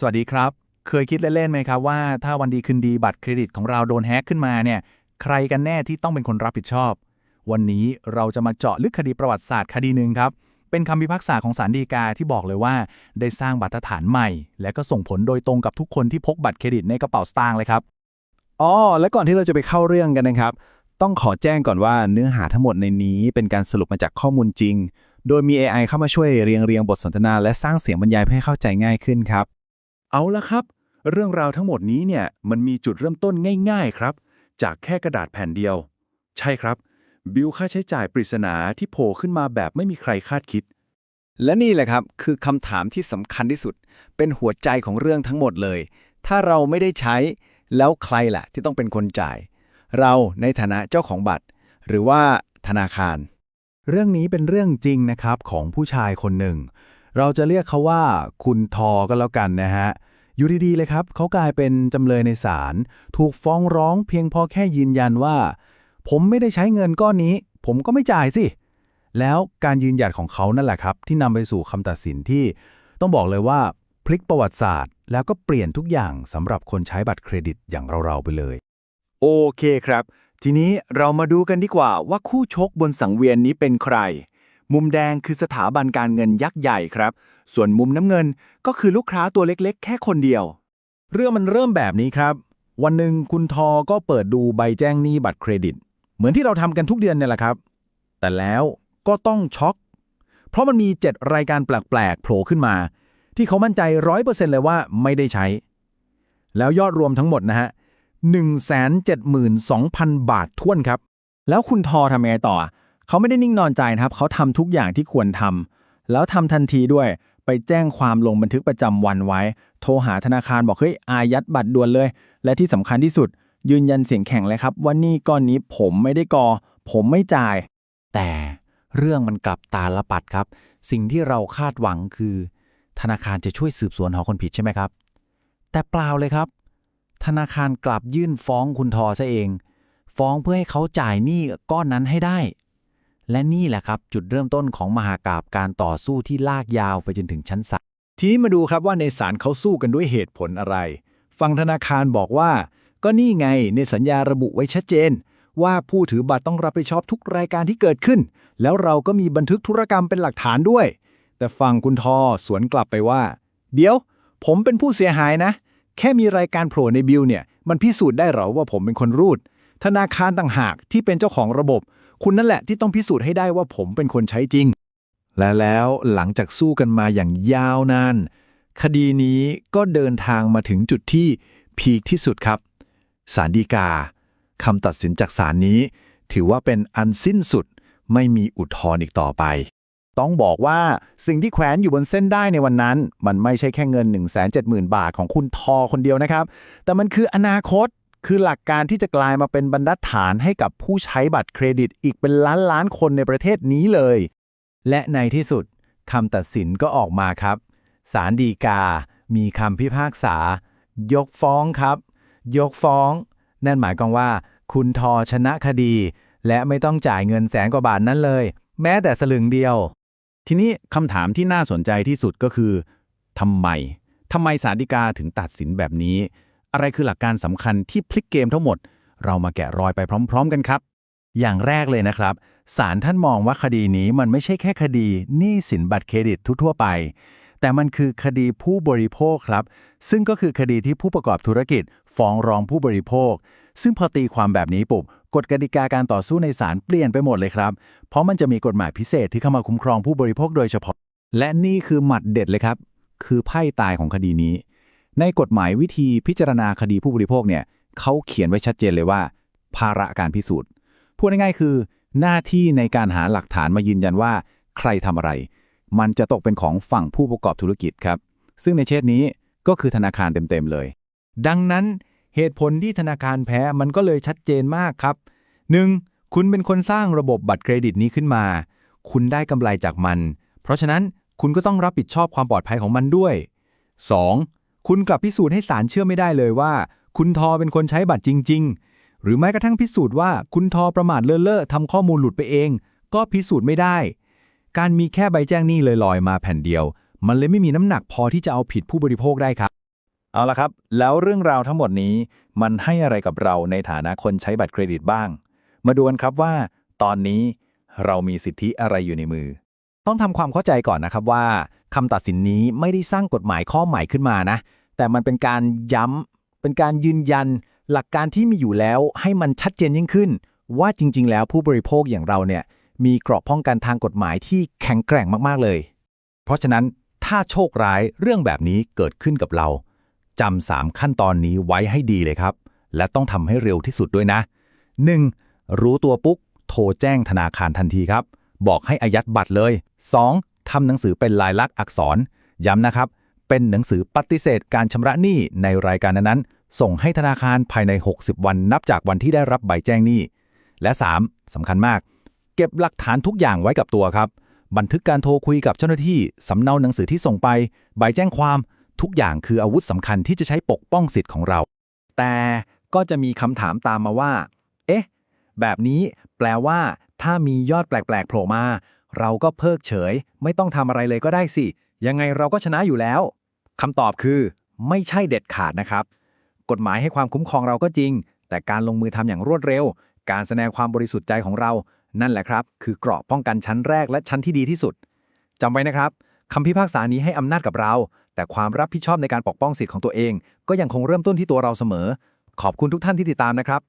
สวัสดีครับ เคยคิดเล่นๆไหมครับว่าถ้าวันดีคืนดีบัตรเครดิตของเราโดนแฮกขึ้นมาเนี่ย ใครกันแน่ที่ต้องเป็นคนรับผิดชอบ วันนี้เราจะมาเจาะลึกคดีประวัติศาสตร์คดีหนึ่งครับ เป็นคำพิพากษาของศาลฎีกาที่บอกเลยว่า ได้สร้างบรรฐานใหม่ และก็ส่งผลโดยตรงกับทุกคนที่พกบัตรเครดิตในกระเป๋าสตางค์เลยครับอ๋อและก่อนที่เราจะไปเข้าเรื่องกันนะครับ ต้องขอแจ้งก่อนว่าเนื้อหาทั้งหมดในนี้เป็นการสรุปมาจากข้อมูลจริง โดยมี AI เข้ามาช่วยเรียงเรียงบทสนทนา และสร้างเสียงบรรยายเพื่อให้เข้าใจง่ายขึ้นครับ เอาละครับ เรื่องราวทั้งหมดนี้เนี่ยมันมีจุดเริ่มต้นง่ายๆครับ จากแค่กระดาษแผ่นเดียว ใช่ครับ บิลค่าใช้จ่ายปริศนาที่โผล่ขึ้นมาแบบไม่มีใครคาดคิด และนี่แหละครับคือคำถามที่สำคัญที่สุด เป็นหัวใจของเรื่องทั้งหมดเลย ถ้าเราไม่ได้ใช้ แล้วใครล่ะที่ต้องเป็นคนจ่าย เราในฐานะเจ้าของบัตร หรือว่าธนาคาร เรื่องนี้เป็นเรื่องจริงนะครับของผู้ชายคนหนึ่ง เราจะเรียกเขาว่าคุณทอก็แล้วกันนะฮะอยู่ดีๆเลยครับ เขากลายเป็นจำเลยในศาลถูกฟ้องร้องเพียงพอแค่ยืนยันว่า ผมไม่ได้ใช้เงินก้อนนี้ ผมก็ไม่จ่ายสิ แล้วการยืนหยัดของเขานั่นแหละครับ ที่นำไปสู่คำตัดสินที่ต้องบอกเลยว่า พลิกประวัติศาสตร์ แล้วก็เปลี่ยนทุกอย่างสำหรับคนใช้บัตรเครดิตอย่างเราๆไปเลย โอเคครับ ทีนี้เรามาดูกันดีกว่าว่าคู่ชกบนสังเวียนนี้เป็นใคร มุมแดงคือสถาบันการเงินยักษ์ใหญ่ครับ ส่วนมุมน้ำเงินก็คือลูกค้าตัวเล็กๆ แค่คนเดียว เรื่องมันเริ่มแบบนี้ครับ วันหนึ่งคุณทอก็เปิดดูใบแจ้งหนี้บัตรเครดิต เหมือนที่เราทำกันทุกเดือนเนี่ยแหละครับ แต่แล้วก็ต้องช็อก เพราะมันมี 7 รายการแปลกๆโผล่ขึ้นมา ที่เขามั่นใจ100%เปอร์เซ็นเลยว่าไม่ได้ใช้ แล้วยอดรวมทั้งหมดนะฮะ172,000 บาทท้วนครับ แล้วคุณทอทำยังไงต่อ เขาไม่ได้นิ่งนอนใจนะครับ เขาทำทุกอย่างที่ควรทำแล้วทำทันทีด้วยไปแจ้งความลงบันทึกประจำวันไว้ โทรหาธนาคารบอกเฮ้ยอายัดบัตรด่วนเลย และที่สำคัญที่สุด ยืนยันเสียงแข็งเลยครับว่านี่ก้อนนี้ผมไม่ได้กอผมไม่จ่าย แต่เรื่องมันกลับตาละปัดครับ สิ่งที่เราคาดหวังคือ ธนาคารจะช่วยสืบสวนหาคนผิดใช่ไหมครับ แต่เปล่าเลยครับ ธนาคารกลับยื่นฟ้องคุณทอซะเอง ฟ้องเพื่อให้เขาจ่ายหนี้ก้อนนั้นให้ได้ และนี่แหละครับจุดเริ่มต้นของมหากาบการต่อสู้ที่ลากยาวไปจนถึงชั้นศาลทีนี้มาดูครับว่าในศาลเขาสู้กันด้วยเหตุผลอะไร ฝั่งธนาคารบอกว่า ก็นี่ไงในสัญญาระบุไว้ชัดเจน ว่าผู้ถือบัตรต้องรับผิดชอบทุกรายการที่เกิดขึ้น แล้วเราก็มีบันทึกธุรกรรมเป็นหลักฐานด้วย แต่ฝั่งคุณทอสวนกลับไปว่า เดี๋ยว ผมเป็นผู้เสียหายนะ แค่มีรายการโผล่ในบิลเนี่ยมันพิสูจน์ได้หรอว่าผมเป็นคนรูด ธนาคารต่างหากที่เป็นเจ้าของระบบ คุณนั่นแหละที่ต้องพิสูจน์ให้ได้ว่าผมเป็นคนใช้จริง และแล้วหลังจากสู้กันมาอย่างยาวนาน คดีนี้ก็เดินทางมาถึงจุดที่พีคที่สุดครับศาลฎีกาคำตัดสินจากศาลนี้ ถือว่าเป็นอันสิ้นสุดไม่มีอุทธรณ์อีกต่อไป ต้องบอกว่าสิ่งที่แขวนอยู่บนเส้นได้ในวันนั้น มันไม่ใช่แค่เงิน 170,000 บาทของคุณทอคนเดียวนะครับ แต่มันคืออนาคต คือหลักการที่จะกลายมาเป็นบรรทัดฐานให้กับผู้ใช้บัตรเครดิตอีกเป็นล้านล้านคนในประเทศนี้เลย และในที่สุดคำตัดสินก็ออกมาครับ ศาลฎีกา มีคำพิพากษา ยกฟ้องครับ ยกฟ้อง นั่นหมายความว่า คุณทอชนะคดี และไม่ต้องจ่ายเงินแสนกว่าบาทนั้นเลย แม้แต่สลึงเดียว ทีนี้คำถามที่น่าสนใจที่สุดก็คือทำไมทำไมศาลฎีกาถึงตัดสินแบบนี้ อะไรคือหลักการสำคัญที่พลิกเกมทั้งหมด เรามาแกะรอยไปพร้อม ๆ กันครับ อย่างแรกเลยนะครับศาลท่านมองว่าคดีนี้มันไม่ใช่แค่คดีหนี้สินบัตรเครดิตทั่วๆไป แต่มันคือคดีผู้บริโภคครับ ซึ่งก็คือคดีที่ผู้ประกอบธุรกิจ ฟ้องร้องผู้บริโภค ซึ่งพอตีความแบบนี้ปุ๊บกฎกติกาการต่อสู้ในศาลเปลี่ยนไปหมดเลยครับ เพราะมันจะมีกฎหมายพิเศษที่เข้ามาคุ้มครองผู้บริโภคโดยเฉพาะ และนี่คือหมัดเด็ดเลยครับ คือไพ่ตายของคดีนี้ ในกฎหมายวิธีพิจารณาคดีผู้บริโภคเนี่ยเขาเขียนไว้ชัดเจนเลยว่า ภาระการพิสูจน์ พูดง่ายๆคือ หน้าที่ในการหาหลักฐานมายืนยันว่า ใครทำอะไร มันจะตกเป็นของฝั่งผู้ประกอบธุรกิจครับ ซึ่งในเชตนี้ก็คือธนาคารเต็มๆเลย ดังนั้นเหตุผลที่ธนาคารแพ้มันก็เลยชัดเจนมากครับ 1. คุณเป็นคนสร้างระบบบัตรเครดิตนี้ขึ้นมา คุณได้กำไรจากมัน เพราะฉะนั้นคุณก็ต้องรับผิดชอบความปลอดภัยของมันด้วย 2. คุณกลับพิสูจน์ให้ศาลเชื่อไม่ได้เลยว่า คุณทอเป็นคนใช้บัตรจริง ๆ หรือแม้กระทั่งพิสูจน์ว่าคุณทอประมาทเลินเล่อทำข้อมูลหลุดไปเอง ก็พิสูจน์ไม่ได้ การมีแค่ใบแจ้งหนี้ลอยๆมาแผ่นเดียว มันเลยไม่มีน้ำหนักพอที่จะเอาผิดผู้บริโภคได้ครับ เอาละครับ แล้วเรื่องราวทั้งหมดนี้มันให้อะไรกับเราในฐานะคนใช้บัตรเครดิตบ้าง มาดูกันครับว่า ตอนนี้เรามีสิทธิอะไรอยู่ในมือ ต้องทำความเข้าใจก่อนนะครับว่า คำตัดสินนี้ไม่ได้สร้างกฎหมายข้อใหม่ขึ้นมานะ แต่มันเป็นการย้ำ เป็นการยืนยัน หลักการที่มีอยู่แล้วให้มันชัดเจนยิ่งขึ้น ว่าจริง ๆ แล้วผู้บริโภคอย่างเราเนี่ยมีเกราะป้องกันทางกฎหมายที่แข็งแกร่งมากๆเลย เพราะฉะนั้นถ้าโชคร้ายเรื่องแบบนี้เกิดขึ้นกับเราจำสามขั้นตอนนี้ไว้ให้ดีเลยครับ และต้องทำให้เร็วที่สุดด้วยนะ 1. รู้ตัวปุ๊บโทรแจ้งธนาคารทันทีครับ บอกให้อายัดบัตรเลย 2. ทำหนังสือเป็นลายลักษณ์อักษร ย้ำนะครับ เป็นหนังสือปฏิเสธการชำระหนี้ในรายการนั้นๆ ส่งให้ธนาคารภายใน 60 วันนับจากวันที่ได้รับใบแจ้งหนี้ และ 3. สำคัญมาก เก็บหลักฐานทุกอย่างไว้กับตัวครับ บันทึกการโทรคุยกับเจ้าหน้าที่สำเนาหนังสือที่ส่งไป ใบแจ้งความ ทุกอย่างคืออาวุธสำคัญที่จะใช้ปกป้องสิทธิ์ของเรา แต่ก็จะมีคำถามตามมาว่า เอ๊ะ แบบนี้แปลว่า ถ้ามียอดแปลกๆโผล่มา เราก็เพิกเฉย ไม่ต้องทำอะไรเลยก็ได้สิ ยังไงเราก็ชนะอยู่แล้วคำตอบคือ ไม่ใช่เด็ดขาดนะครับ กฎหมายให้ความคุ้มครองเราก็จริง แต่การลงมือทำอย่างรวดเร็ว การแสดงความบริสุทธิ์ใจของเรา นั่นแหละครับ คือเกราะป้องกันชั้นแรกและชั้นที่ดีที่สุดจำไว้นะครับคำพิพากษานี้ให้อำนาจกับเรา แต่ความรับผิดชอบในการปกป้องสิทธิ์ของตัวเอง ก็ยังคงเริ่มต้นที่ตัวเราเสมอ ขอบคุณทุกท่านที่ติดตามนะครับ